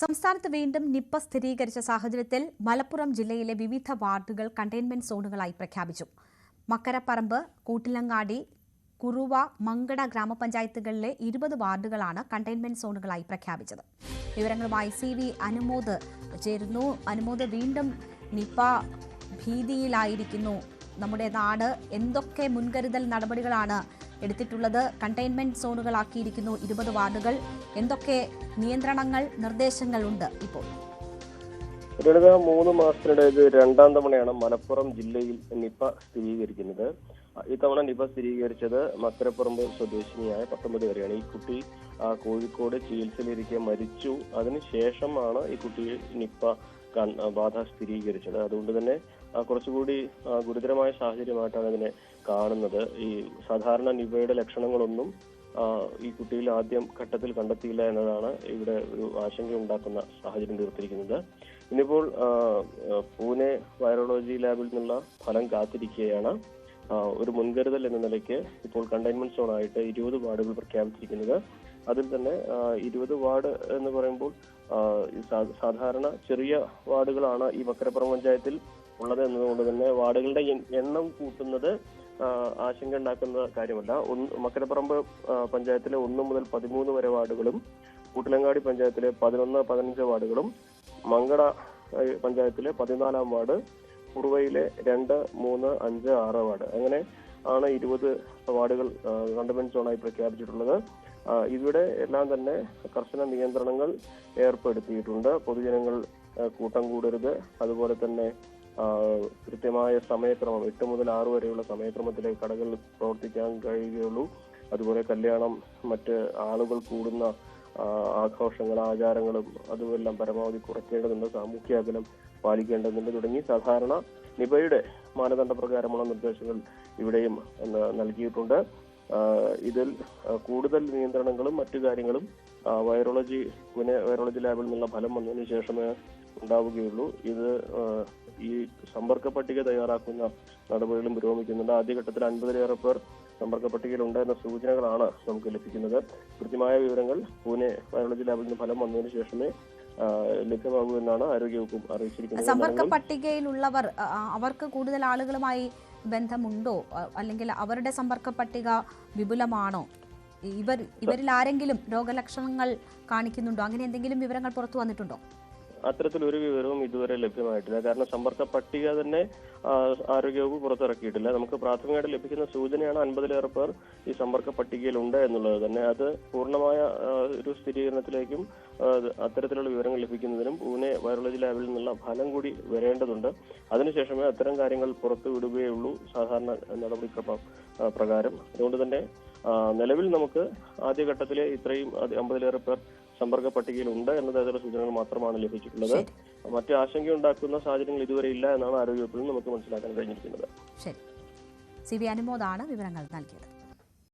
സംസ്ഥാനത്ത് വീണ്ടും നിപ്പ സ്ഥിരീകരിച്ച സാഹചര്യത്തിൽ മലപ്പുറം ജില്ലയിലെ വിവിധ വാർഡുകൾ കണ്ടെയ്ൻമെന്റ് സോണുകളായി പ്രഖ്യാപിച്ചു. മക്കരപ്പറമ്പ് കൂട്ടിലങ്ങാടി കുറുവ മങ്കട ഗ്രാമപഞ്ചായത്തുകളിലെ ഇരുപത് വാർഡുകളാണ് കണ്ടെയ്ൻമെന്റ് സോണുകളായി പ്രഖ്യാപിച്ചത്. വിവരങ്ങളുമായി സി വി അനുമോദ് ചേരുന്നു. അനുമോദ് വീണ്ടും നിപ്പ ഭീതിയിലായിരിക്കുന്നു. നമ്മുടെ നാട് എന്തൊക്കെ മുൻകരുതൽ നടപടികളാണ് എടുത്തിട്ടുള്ളത് കണ്ടെയ്ൻമെന്റ് സോണുകളാക്കിയിരിക്കുന്നു ഇരുപത് വാർഡുകൾ. എന്തൊക്കെ നിയന്ത്രണങ്ങൾ നിർദ്ദേശങ്ങൾ ഉണ്ട് ഇപ്പോൾ? ലളിത മൂന്ന് മാസത്തിനിടെ ഇത് രണ്ടാം തവണയാണ് മലപ്പുറം ജില്ലയിൽ നിപ സ്ഥിരീകരിക്കുന്നത്. ഇത്തവണ നിപ സ്ഥിരീകരിച്ചത് മക്കരപ്പുറമ്പ് സ്വദേശിനിയായ പത്തൊമ്പത് വരെയാണ്. ഈ കുട്ടി കോഴിക്കോട് ചികിത്സയിലിരിക്കെ മരിച്ചു. അതിനുശേഷമാണ് ഈ കുട്ടിയെ നിപ്പ ബാധ സ്ഥിരീകരിച്ചത്. അതുകൊണ്ട് തന്നെ കുറച്ചുകൂടി ഗുരുതരമായ സാഹചര്യമായിട്ടാണ് ഇതിനെ കാണുന്നത്. ഈ സാധാരണ നിവയുടെ ലക്ഷണങ്ങളൊന്നും ഈ കുട്ടിയിൽ ആദ്യം ഘട്ടത്തിൽ കണ്ടെത്തിയില്ല എന്നതാണ് ഇവിടെ ഒരു ആശങ്ക ഉണ്ടാക്കുന്ന സാഹചര്യം തീർത്തിരിക്കുന്നത്. ഇന്നിപ്പോൾ പൂനെ വൈറോളജി ലാബിൽ നിന്നുള്ള ഫലം കാത്തിരിക്കുകയാണ്. ഒരു മുൻകരുതൽ എന്ന നിലയ്ക്ക് ഇപ്പോൾ കണ്ടെയ്ൻമെന്റ് സോൺ ആയിട്ട് ഇരുപത് വാർഡുകൾ പ്രഖ്യാപിച്ചിരിക്കുന്നത്. അതിൽ തന്നെ ഇരുപത് വാർഡ് എന്ന് പറയുമ്പോൾ സാധാരണ ചെറിയ വാർഡുകളാണ് ഈ വക്രപ്പുറം പഞ്ചായത്തിൽ ഉള്ളത് എന്നതുകൊണ്ട് തന്നെ വാർഡുകളുടെ എണ്ണം കൂട്ടുന്നത് ആശങ്ക ഉണ്ടാക്കുന്ന കാര്യമല്ല. മക്കരപ്പറമ്പ് പഞ്ചായത്തിലെ ഒന്ന് മുതൽ പതിമൂന്ന് വരെ വാർഡുകളും കൂട്ടിലങ്ങാടി പഞ്ചായത്തിലെ പതിനൊന്ന് പതിനഞ്ച് വാർഡുകളും മങ്കട പഞ്ചായത്തിലെ പതിനാലാം വാർഡ് കുറുവയിലെ രണ്ട് മൂന്ന് അഞ്ച് ആറ് വാർഡ്. അങ്ങനെ ആണ് ഇരുപത് വാർഡുകൾ കണ്ടെയ്ൻമെന്റ് സോണായി പ്രഖ്യാപിച്ചിട്ടുള്ളത്. ഇവിടെ എല്ലാം തന്നെ കർശന നിയന്ത്രണങ്ങൾ ഏർപ്പെടുത്തിയിട്ടുണ്ട്. പൊതുജനങ്ങൾ കൂട്ടം കൂടരുത്. അതുപോലെ തന്നെ കൃത്യമായ സമയക്രമം എട്ട് മുതൽ ആറ് വരെയുള്ള സമയക്രമത്തിലെ കടകൾ പ്രവർത്തിക്കാൻ കഴിയുകയുള്ളൂ. അതുപോലെ കല്യാണം മറ്റ് ആളുകൾ കൂടുന്ന ആഘോഷങ്ങൾ ആചാരങ്ങളും അതുമെല്ലാം പരമാവധി കുറയ്ക്കേണ്ടതുണ്ട് സാമൂഹ്യ അകലം പാലിക്കേണ്ടതുണ്ട് തുടങ്ങി സാധാരണ നിപയുടെ മാനദണ്ഡ പ്രകാരമുള്ള നിർദ്ദേശങ്ങൾ ഇവിടെയും നൽകിയിട്ടുണ്ട്. ഇതിൽ കൂടുതൽ നിയന്ത്രണങ്ങളും മറ്റു കാര്യങ്ങളും വൈറോളജി പുനെ വൈറോളജി ലാബിൽ നിന്നുള്ള ഫലം വന്നതിന് ശേഷമേ ഉണ്ടാവുകയുള്ളൂ. ഇത് ഈ സമ്പർക്ക പട്ടിക തയ്യാറാക്കുന്ന നടപടികളും പുരോഗമിക്കുന്നുണ്ട്. ആദ്യഘട്ടത്തിൽ അൻപതിലേറെ പേർ സമ്പർക്ക പട്ടികയിൽ ഉണ്ടെന്ന സൂചനകളാണ് നമുക്ക് ലഭിക്കുന്നത്. കൃത്യമായ വിവരങ്ങൾ പൂനെ വൈറോളജി ലാബിൽ നിന്ന് ഫലം വന്നതിന് ശേഷമേ ലഭ്യമാകൂ എന്നാണ് ആരോഗ്യവകുപ്പ് അറിയിച്ചിരിക്കുന്നത്. സമ്പർക്ക പട്ടികയിലുള്ളവർ അവർക്ക് കൂടുതൽ ആളുകളുമായി ബന്ധമുണ്ടോ? അല്ലെങ്കിൽ അവരുടെ സമ്പർക്ക പട്ടിക വിപുലമാണോ? ഇവർ ഇവരിൽ ആരെങ്കിലും രോഗലക്ഷണങ്ങൾ കാണിക്കുന്നുണ്ടോ? അങ്ങനെ എന്തെങ്കിലും വിവരങ്ങൾ പുറത്തു വന്നിട്ടുണ്ടോ? അത്തരത്തിലൊരു വിവരവും ഇതുവരെ ലഭ്യമായിട്ടില്ല. കാരണം സമ്പർക്ക പട്ടിക തന്നെ ആരോഗ്യവകുപ്പ് പുറത്തിറക്കിയിട്ടില്ല. നമുക്ക് പ്രാഥമികമായിട്ട് ലഭിക്കുന്ന സൂചനയാണ് അൻപതിലേറെ പേർ ഈ സമ്പർക്ക പട്ടികയിലുണ്ട് എന്നുള്ളത് തന്നെ. അത് പൂർണമായ ഒരു സ്ഥിരീകരണത്തിലേക്കും അത്തരത്തിലുള്ള വിവരങ്ങൾ ലഭിക്കുന്നതിനും പൂനെ വൈറോളജി ലാബിൽ നിന്നുള്ള ഫലം കൂടി വരേണ്ടതുണ്ട്. അതിനുശേഷമേ അത്തരം കാര്യങ്ങൾ പുറത്തു വിടുകയുള്ളൂ സാധാരണ നടപടിക്രമം പ്രകാരം. അതുകൊണ്ട് തന്നെ നിലവിൽ നമുക്ക് ആദ്യഘട്ടത്തിലെ ഇത്രയും അമ്പതിലേറെ പേർ സമ്പർക്ക പട്ടികയിൽ ഉണ്ട് എന്ന തരത്തിലുള്ള സൂചനകൾ മാത്രമാണ് ലഭിച്ചിട്ടുള്ളത്. മറ്റു മറ്റ് ആശങ്കയുണ്ടാക്കുന്ന സാഹചര്യങ്ങൾ ഇതുവരെ ഇല്ല എന്നാണ് ആരോഗ്യവകുപ്പിൽ നിന്ന് നമുക്ക് മനസ്സിലാക്കാൻ കഴിഞ്ഞിരിക്കുന്നത്. ശരി. സി വി അനുമോദാണ് വിവരങ്ങൾ നൽകിയത്.